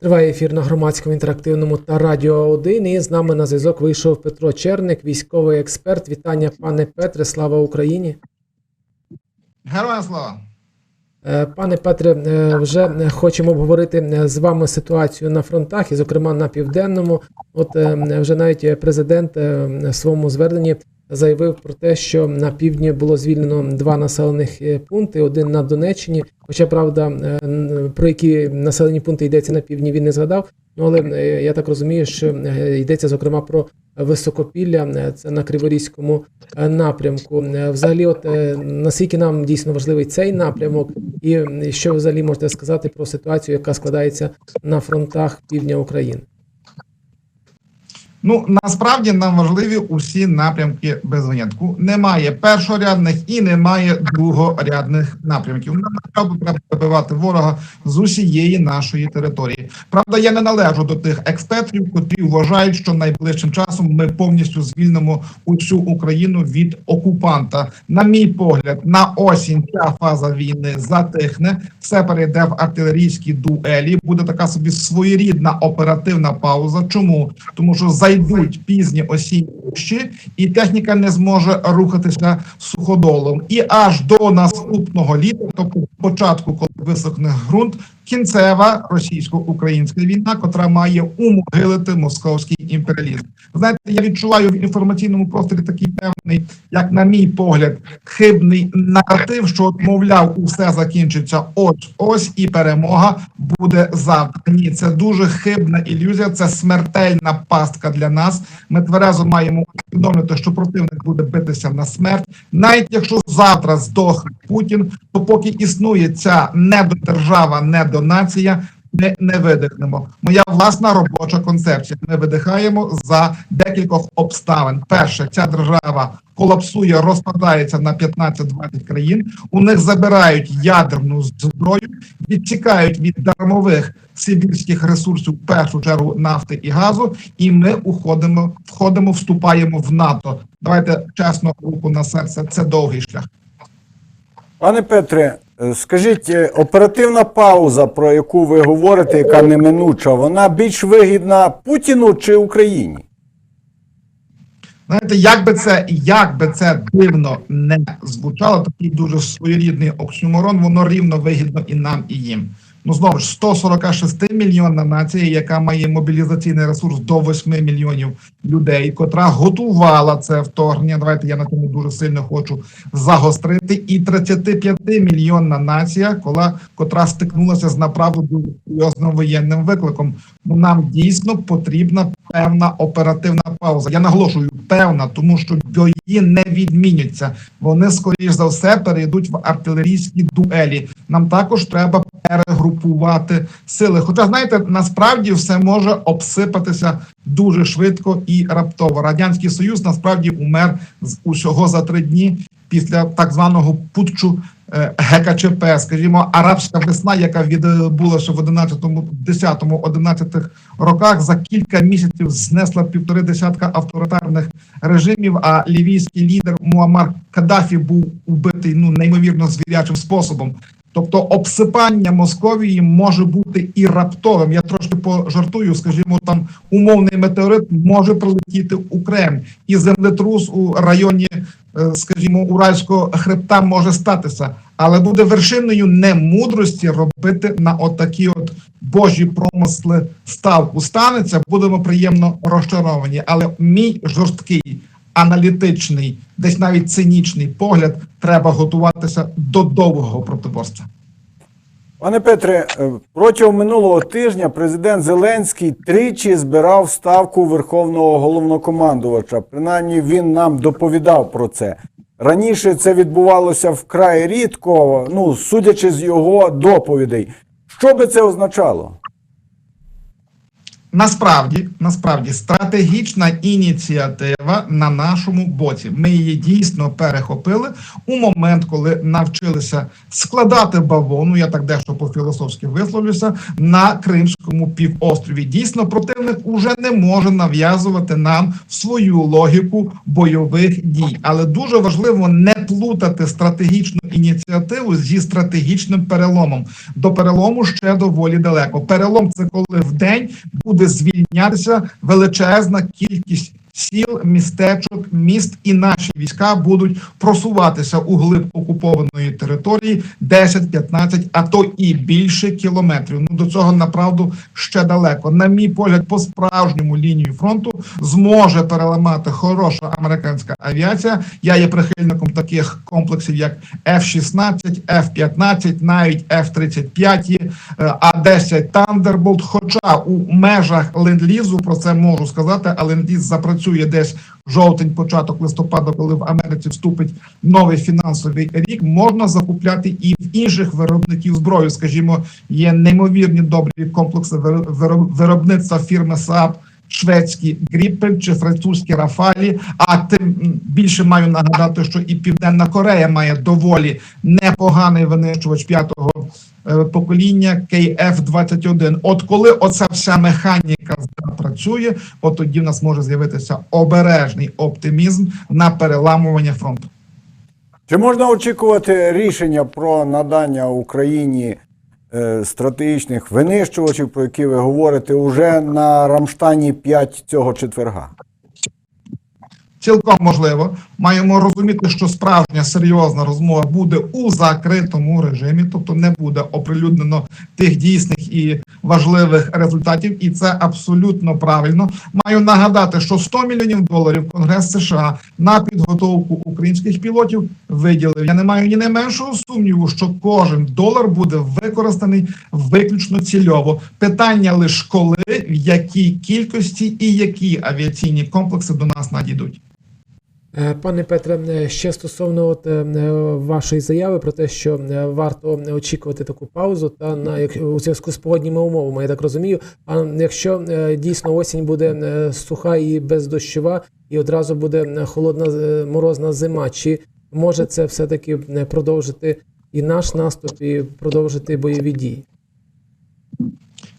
Триває ефір на громадському інтерактивному та радіо 1. І з нами на зв'язок вийшов Петро Черник, військовий експерт. Вітання, пане Петре, слава Україні. Героям слава! Е, Пане Петре, е, вже хочемо обговорити е, з вами ситуацію на фронтах, і, зокрема, на південному. От вже навіть президент в своєму зверненні заявив про те, що на півдні було звільнено два населених е, пункти: один на Донеччині. Хоча правда, е, про які населені пункти йдеться на півдні, він не згадав. Ну але е, я так розумію, що йдеться зокрема про високопілля, це на Криворізькому напрямку. Взагалі, от наскільки нам дійсно важливий цей напрямок, і що взагалі можете сказати про ситуацію, яка складається на фронтах півдня України? Ну насправді нам важливі усі напрямки без винятку. Немає першорядних і немає другорядних напрямків. Нам треба прибивати ворога з усієї нашої території. Правда, я не належу до тих експертів, котрі вважають, що найближчим часом ми повністю звільнимо усю Україну від окупанта. На мій погляд, на осінь ця фаза війни затихне. Все перейде в артилерійські дуелі. Буде така собі своєрідна оперативна пауза. Чому? Тому що зайдуть пізні осінні і техніка не зможе рухатися суходолом. І аж до наступного літа, тобто початку, коли висохне ґрунт, кінцева російсько-українська війна, котра має умогилити московський імперіалізм. Знаєте, я відчуваю в інформаційному просторі такий певний, як на мій погляд, хибний наратив, що мовляв, усе закінчиться ось ось і перемога буде завтра. Ні, це дуже хибна ілюзія, це смертельна пастка для нас. Ми тверезо маємо усвідомити, що противник буде битися на смерть. Навіть якщо завтра здохне Путін, то поки існує ця недодержава, недонація, ми не видихнемо. Моя власна робоча концепція. Ми видихаємо за декількох обставин. Перше, ця держава колапсує, розпадається на 15-20 країн. У них забирають ядерну зброю, відтікають від дармових сибірських ресурсів, в першу чергу нафти і газу, і ми уходимо, входимо, вступаємо в НАТО. Давайте чесно, руку на серце. Це довгий шлях. Пане Петре, скажіть, е, оперативна пауза, про яку ви говорите, яка неминуча, вона більш вигідна Путіну чи Україні? Знаєте, як би це як би це дивно не звучало, такий дуже своєрідний оксюморон, воно рівно вигідно і нам, і їм. Ну знову ж 146 мільйонна нація, яка має мобілізаційний ресурс до 8 мільйонів людей, котра готувала це вторгнення. Давайте я на тому дуже сильно хочу загострити. І 35 мільйонна нація, кола котра стикнулася з направду серйозним воєнним викликом. Ну нам дійсно потрібна певна оперативна пауза. Я наголошую, певна, тому що бої не відміняться. Вони скоріш за все перейдуть в артилерійські дуелі. Нам також треба перегрупувати сили. Хоча знаєте, насправді все може обсипатися дуже швидко і раптово. Радянський Союз насправді умер з усього за три дні після так званого путчу е, ГКЧП, скажімо, арабська весна, яка відбулася в 11-му, 10-му, 11 роках, за кілька місяців знесла півтори десятка авторитарних режимів. А лівійський лідер Муаммар Каддафі був убитий ну неймовірно звірячим способом. Тобто обсипання Московії може бути і раптовим. Я трошки пожартую, скажімо, там умовний метеорит може прилетіти у Кремль, і землетрус у районі, е, скажімо, Уральського хребта може статися, але буде вершиною немудрості робити на отакі от божі промисли ставку. Станеться, будемо приємно розчаровані. Але мій жорсткий аналітичний, десь навіть цинічний погляд, треба готуватися до довгого протиборства. Пане Петре, е, протягом минулого тижня президент Зеленський тричі збирав ставку Верховного головнокомандувача. Принаймні він нам доповідав про це. Раніше це відбувалося вкрай рідко, ну судячи з його доповідей. Що би це означало? Насправді, насправді, стратегічна ініціатива на нашому боці. Ми її дійсно перехопили у момент, коли навчилися складати бавовну. Я так дещо по-філософськи висловлюся на Кримському півострові. Дійсно, противник уже не може нав'язувати нам свою логіку бойових дій. Але дуже важливо не плутати стратегічну ініціативу зі стратегічним переломом. До перелому ще доволі далеко. Перелом це коли в день буде звільнятися величезна кількість. Сіл, містечок, міст і наші війська будуть просуватися у глиб окупованої території 10-15, а то і більше кілометрів. Ну до цього направду ще далеко. На мій погляд, по справжньому лінію фронту зможе переламати хороша американська авіація. Я є прихильником таких комплексів, як F-16, F-15, навіть F-35, е, А-10 Thunderbolt. Хоча у межах ленд-лізу про це можу сказати, а ленд-ліз запрацює десь жовтень, початок листопада, коли в Америці вступить новий фінансовий рік, можна закупляти і в інших виробників зброю. Скажімо, є неймовірні добрі комплекси виро- виро- виробництва фірми Saab, шведські Гріппель чи французькі Рафалі. А тим більше маю нагадати, що і Південна Корея має доволі непоганий винищувач п'ятого е, покоління KF-21. От коли оця вся механіка запрацює, от тоді в нас може з'явитися обережний оптимізм на переламування фронту. Чи можна очікувати рішення про надання Україні стратегічних винищувачів, про які ви говорите, уже на Рамштані 5 цього четверга? Цілком можливо, маємо розуміти, що справжня серйозна розмова буде у закритому режимі, тобто не буде оприлюднено тих дійсних і важливих результатів, і це абсолютно правильно. Маю нагадати, що 100 мільйонів доларів Конгрес США на підготовку українських пілотів виділив. Я не маю ні найменшого сумніву, що кожен долар буде використаний виключно цільово. Питання лише коли, в якій кількості і які авіаційні комплекси до нас надійдуть. Е, Пане Петре, е, ще стосовно от, е, вашої заяви про те, що варто очікувати таку паузу, та на як у зв'язку з погодніми умовами, я так розумію. А якщо дійсно осінь буде суха і бездощова, і одразу буде холодна морозна зима, чи може це все-таки е, продовжити і наш наступ, і продовжити бойові дії?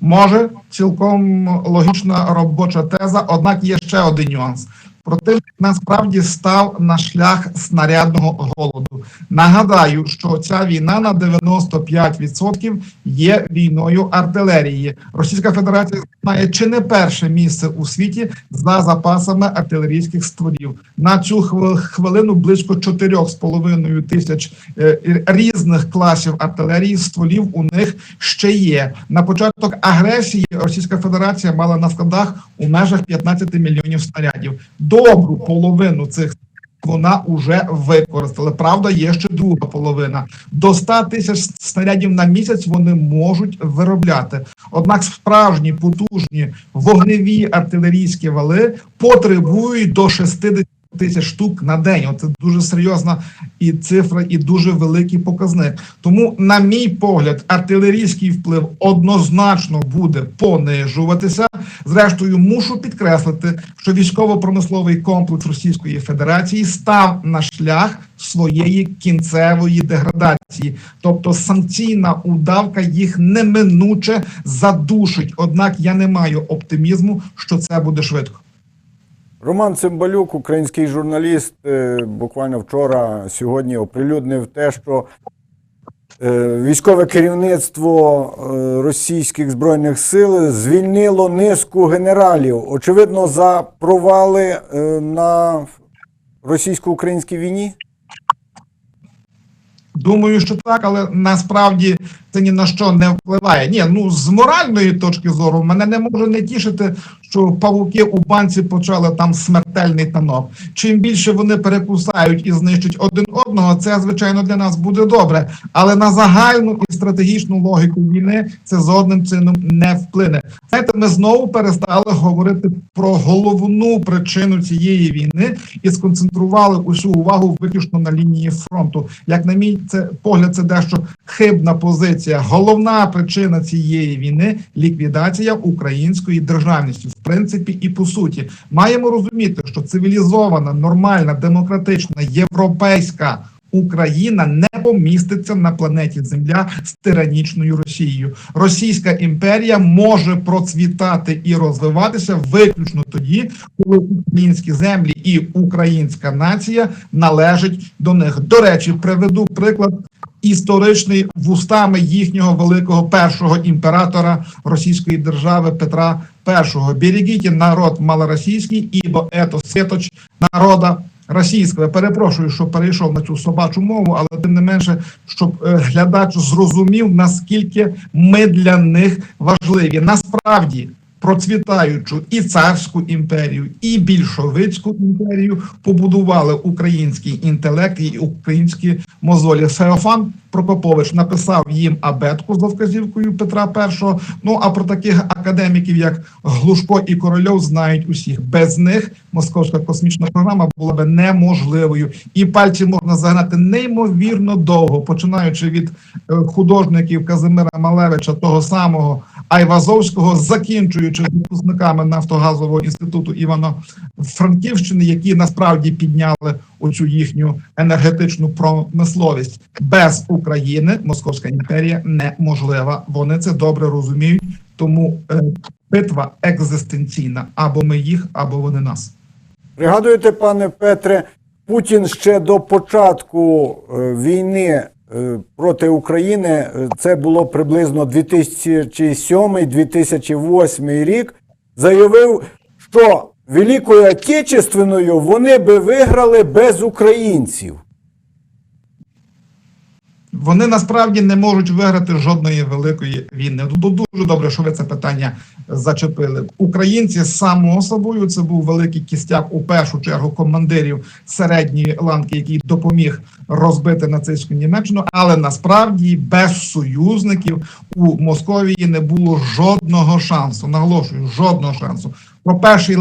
Може цілком логічна робоча теза, однак є ще один нюанс. Противник насправді став на шлях снарядного голоду. Нагадаю, що ця війна на 95% є війною артилерії. Російська Федерація має чи не перше місце у світі за запасами артилерійських стволів. На цю хвил- хвилину близько 4,5 тисяч е, різних класів артилерії стволів у них ще є. На початок агресії Російська Федерація мала на складах у межах 15 мільйонів снарядів. Добру половину цих вона вже використала. Правда, є ще друга половина. До 100 тисяч снарядів на місяць вони можуть виробляти. Однак справжні потужні вогневі артилерійські вали потребують до 60 тисяч штук на день. Це дуже серйозна і цифра, і дуже великий показник. Тому, на мій погляд, артилерійський вплив однозначно буде понижуватися. Зрештою, мушу підкреслити, що військово-промисловий комплекс Російської Федерації став на шлях своєї кінцевої деградації, тобто санкційна удавка їх неминуче задушить. Однак я не маю оптимізму, що це буде швидко. Роман Цимбалюк, український журналіст, е, буквально вчора, сьогодні оприлюднив те, що е, військове керівництво е, російських збройних сил звільнило низку генералів, очевидно, за провали на російсько-українській війні. Думаю, що так, але насправді це ні на що не впливає. Ні, ну з моральної точки зору мене не може не тішити, що павуки у банці почали там смертельний танок. Чим більше вони перекусають і знищать один одного, це звичайно для нас буде добре. Але на загальну і стратегічну логіку війни це жодним чином не вплине. Знаєте, ми знову перестали говорити про головну причину цієї війни і сконцентрували усю увагу виключно на лінії фронту. Як на мій це погляд, це дещо хибна позиція. Головна причина цієї війни ліквідація української державності, в принципі, і по суті, маємо розуміти, що цивілізована, нормальна, демократична, європейська. Україна не поміститься на планеті Земля з тиранічною Росією. Російська імперія може процвітати і розвиватися виключно тоді, коли українські землі і українська нація належать до них. До речі, приведу приклад історичний вустами їхнього великого першого імператора Російської держави Петра І. Берегіть народ малоросійський, ібо ето світоч народа російського. Я перепрошую, що перейшов на цю собачу мову, але тим не менше, щоб е, глядач зрозумів, наскільки ми для них важливі. Насправді. Процвітаючу і царську імперію, і більшовицьку імперію побудували український інтелект і українські мозолі. Феофан Прокопович написав їм абетку за вказівкою Петра І. Ну а про таких академіків, як Глушко і Корольов, знають усіх. Без них московська космічна програма була би неможливою, і пальці можна загнати неймовірно довго, починаючи від е, художників Казимира Малевича, того самого Айвазовського, закінчуючи випускниками Нафтогазового інституту Івано-Франківщини, які насправді підняли оцю їхню енергетичну промисловість. Без України Московська імперія неможлива. Вони це добре розуміють, тому е, битва екзистенційна або ми їх, або вони нас. Пригадуєте, пане Петре, Путін ще до початку е, війни проти України, е, це було приблизно 2007-2008 рік, заявив, що Великою Отечественною вони би виграли без українців. Вони насправді не можуть виграти жодної великої війни. Дуже добре, що ви це питання зачепили. Українці само собою це був великий кістяк у першу чергу командирів середньої ланки, який допоміг розбити нацистську Німеччину. Але насправді без союзників у Московії не було жодного шансу. Наголошую, жодного шансу. Про перший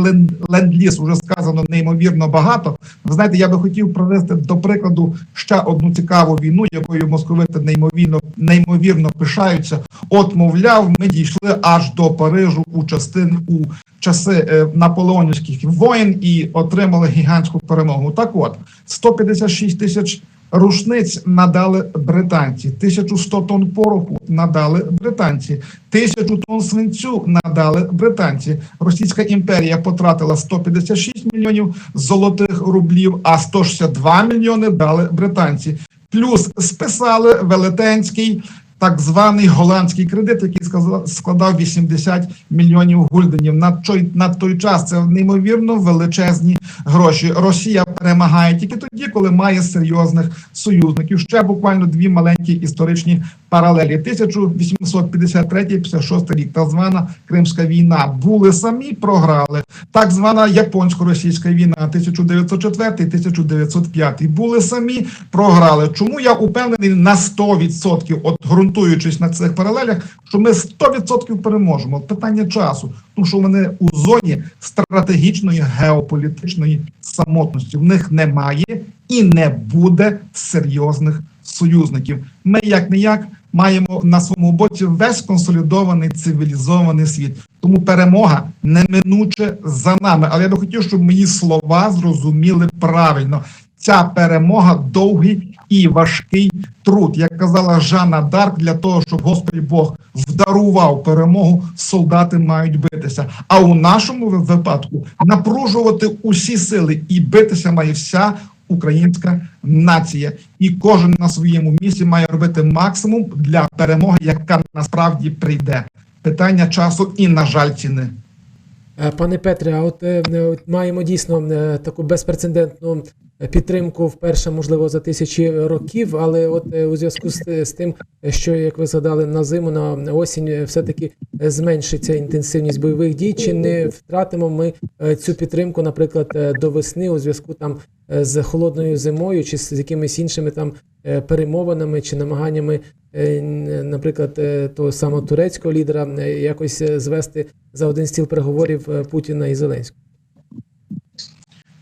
ленд-ліз вже сказано неймовірно багато. Ви знаєте, я би хотів привести до прикладу ще одну цікаву війну, якою московити неймовірно неймовірно пишаються. От, мовляв, ми дійшли аж до Парижу у частин у часи е, наполеонівських воєн і отримали гігантську перемогу. Так от 156 тисяч рушниць надали британці, 1100 тонн пороху надали британці, 1000 тонн свинцю надали британці. Російська імперія потратила 156 мільйонів золотих рублів, а 162 мільйони дали британці. Плюс списали велетенський так званий голландський кредит, який складав 80 мільйонів гульденів. На той, на той час це неймовірно величезні гроші. Росія перемагає тільки тоді, коли має серйозних союзників. Ще буквально дві маленькі історичні паралелі. 1853-56 рік, так звана Кримська війна. Були самі, програли. Так звана японсько-російська війна 1904-1905. Були самі, програли. Чому я упевнений на 100%, от ґрунтуючись на цих паралелях, що ми 100% переможемо. Питання часу, тому що вони у зоні стратегічної геополітичної самотності. В них немає і не буде серйозних союзників. Ми як не як маємо на своєму боці весь консолідований цивілізований світ. Тому перемога неминуче за нами. Але я би хотів, щоб мої слова зрозуміли правильно. Ця перемога довгий і важкий труд. Як казала Жанна Дарк, для того, щоб Господь Бог вдарував перемогу, солдати мають битися. А у нашому випадку напружувати усі сили і битися має вся українська нація. І кожен на своєму місці має робити максимум для перемоги, яка насправді прийде. Питання часу і, на жаль, ціни. Е, Пане Петре, а от, е, маємо дійсно е, таку безпрецедентну підтримку вперше, можливо, за тисячі років, але от е, у зв'язку з, з тим, що як ви згадали на зиму, на осінь, е, все-таки е, зменшиться інтенсивність бойових дій. Чи не втратимо ми цю підтримку, наприклад, до весни у зв'язку там з холодною зимою, чи з якимись іншими там перемовинами чи намаганнями, наприклад, того самого турецького лідера якось звести за один стіл переговорів Путіна і Зеленського?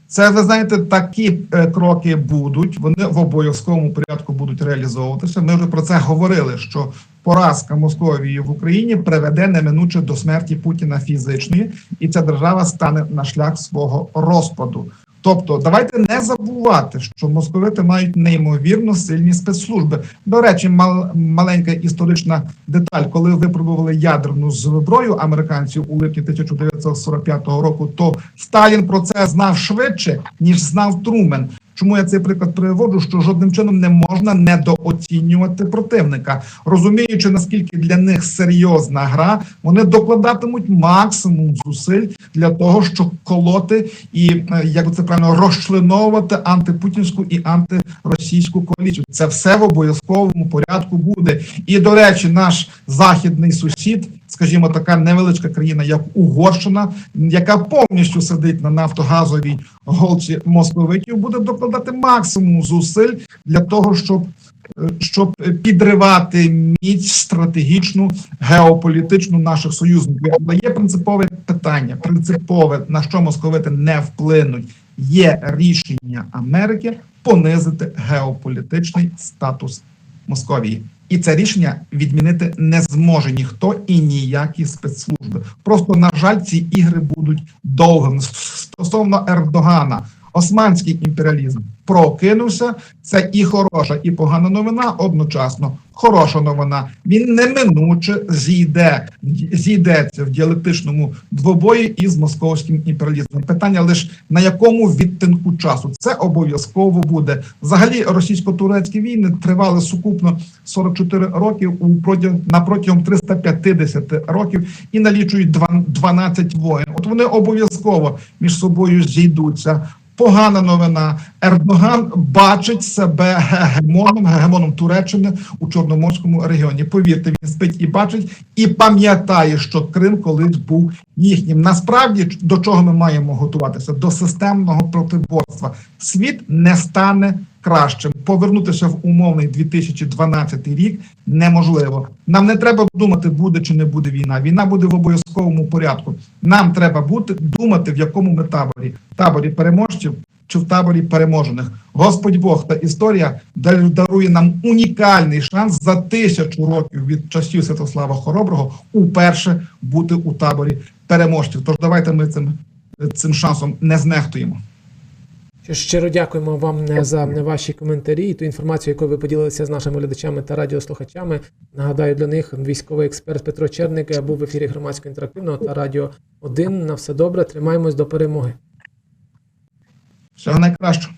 Це ви знаєте, такі е, кроки будуть. Вони в обов'язковому порядку будуть реалізовуватися. Ми вже про це говорили. Що поразка Московії в Україні приведе неминуче до смерті Путіна фізичної, і ця держава стане на шлях свого розпаду. Тобто, давайте не забувати, що московити мають неймовірно сильні спецслужби. До речі, мал, маленька історична деталь, коли випробували ядерну зброю американців у липні 1945 року, то Сталін про це знав швидше ніж знав Трумен. Чому я цей приклад приводжу? Що жодним чином не можна недооцінювати противника, розуміючи наскільки для них серйозна гра, вони докладатимуть максимум зусиль для того, щоб колоти і е, як це правильно розчленовувати антипутінську і антиросійську коаліцію. Це все в обов'язковому порядку буде. І до речі, наш західний сусід, скажімо, така невеличка країна, як Угорщина, яка повністю сидить на нафтогазовій голці московитів, буде докладати максимум зусиль для того, щоб е, щоб підривати міць стратегічну геополітичну наших союзників. Але є принципове питання: принципове на що московити не вплинуть. Є рішення Америки понизити геополітичний статус Московії. І це рішення відмінити не зможе ніхто і ніякі спецслужби. Просто на жаль, ці ігри будуть довгими. Стосовно Ердогана, османський імперіалізм прокинувся. Це і хороша, і погана новина одночасно. Хороша новина. Він неминуче зійде, зійдеться в діалектичному двобої із московським імперіалізмом. Питання лише на якому відтинку часу це обов'язково буде. Взагалі, російсько-турецькі війни тривали сукупно 44 років у протягом на протягом 350 років і налічують два- 12 воєн. От вони обов'язково між собою зійдуться. Погана новина. Ердоган бачить себе гегемоном, гегемоном Туреччини у Чорноморському регіоні. Повірте, він спить і бачить, і пам'ятає, що Крим колись був їхнім. Насправді, до чого ми маємо готуватися? До системного протиборства. Світ не стане кращим. Повернутися в умовний 2012 рік неможливо. Нам не треба думати, буде чи не буде війна. Війна буде в обов'язковому порядку. Нам треба бути думати, в якому ми таборі таборі переможців чи в таборі переможених. Господь Бог та історія дар- дарує нам унікальний шанс за тисячу років від часів Святослава Хороброго уперше бути у таборі переможців. Тож давайте ми цим, цим шансом не знехтуємо. Щиро дякуємо вам е, за ваші коментарі і ту інформацію, яку ви поділилися з нашими глядачами та радіослухачами. Нагадаю, для них військовий експерт Петро Черник е, був в ефірі громадського інтерактивного та радіо 1. На все добре, тримаємось до перемоги. Всього найкращого.